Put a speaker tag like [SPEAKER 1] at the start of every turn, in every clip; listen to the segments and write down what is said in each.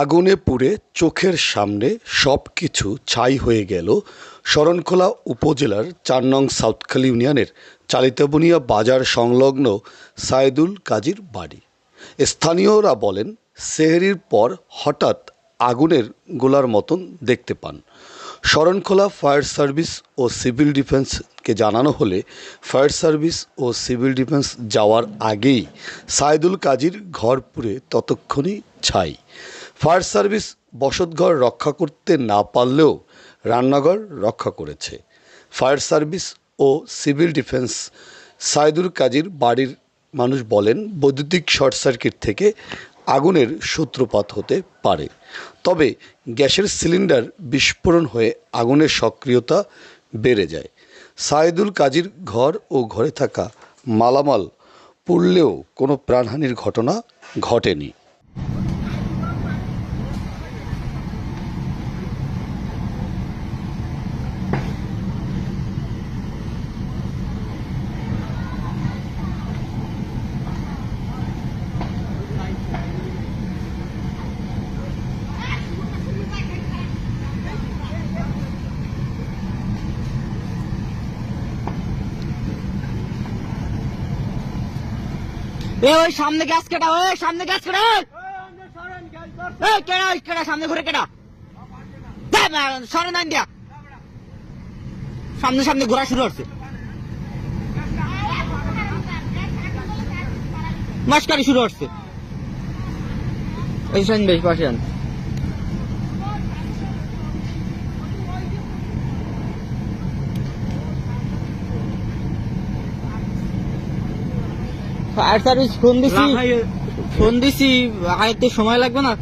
[SPEAKER 1] আগুনে পুড়ে চোখের সামনে সব কিছু ছাই হয়ে গেল শরণখোলা উপজেলার চার নং সাউথখালী ইউনিয়নের চালিতাবনিয়া বাজার সংলগ্ন সাইদুল কাজীর বাড়ি। স্থানীয়রা বলেন, সেহরির পর হঠাৎ আগুনের গোলার মতন দেখতে পান। শরণখোলা ফায়ার সার্ভিস ও সিভিল ডিফেন্সকে জানানো হলে ফায়ার সার্ভিস ও সিভিল ডিফেন্স যাওয়ার আগেই সাইদুল কাজীর ঘর পুড়ে ততক্ষণই ছাই। ফায়ার সার্ভিস বসতঘর রক্ষা করতে না পারলেও রান্নাঘর রক্ষা করেছে। ফায়ার সার্ভিস ও সিভিল ডিফেন্স সাইদুল কাজীর বাড়ির মানুষ বলেন, বৈদ্যুতিক শর্ট সার্কিট থেকে আগুনের সূত্রপাত হতে পারে। তবে গ্যাসের সিলিন্ডার বিস্ফোরণ হয়ে আগুনের সক্রিয়তা বেড়ে যায়। সাইদুল কাজীর ঘর ও ঘরে থাকা মালামাল পুড়লেও কোনো প্রাণহানির ঘটনা ঘটেনি।
[SPEAKER 2] এ ওই সামনে গ্যাস কেটা, ওই সামনে গ্যাস কেটা, ওই। কেডা ওই কেডা সামনে ঘুরে কেডা সরেন দিয়া। সামনে সামনে ঘোরা শুরু হচ্ছে। মাস্কারি শুরু হচ্ছে। এই সাইন বেশ পাশে আন। ফায়ার সার্ভিস ফোন দিছি। ফোন দিছি আয়তে সময় লাগবে না?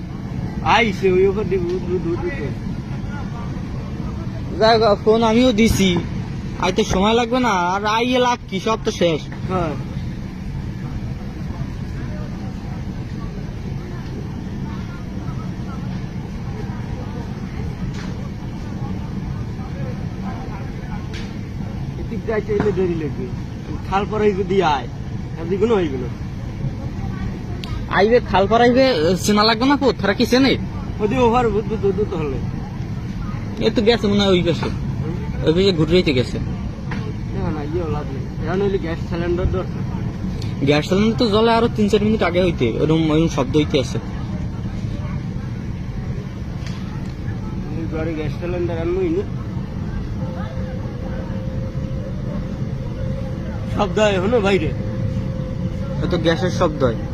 [SPEAKER 3] আইসে ওই ওখান।
[SPEAKER 2] যাই ফোন আমিও দিছি। আইতে সময় লাগবে না? আর আইয়ে লাগ কি? সব তো শেষ।
[SPEAKER 3] হ্যাঁ। চাইলে দেরি লাগবে। খাল পরে যদি আয়। হয়ে গেল
[SPEAKER 2] আইবে খাল পারাইবে চেনা লাগবে না কোথারা কি চেনে?
[SPEAKER 3] ওদি ওভার বুধ বুধ বুধ হলে।
[SPEAKER 2] এ তো গেছে মনে হয় ওই পাশে। ওই পাশে ঘুরতেইতে গেছে।
[SPEAKER 3] গ্যাস সিলিন্ডার
[SPEAKER 2] গ্যাস সিলিন্ডার তো জলে আরও তিন চার মিনিট আগে হইতে ওরকম ওরকম শব্দ হইতে আছে।
[SPEAKER 3] এই ঘরে গ্যাস সিলিন্ডার আনবই না শব্দ হয় বাইরে।
[SPEAKER 2] তো গ্যাসের শব্দ হয়।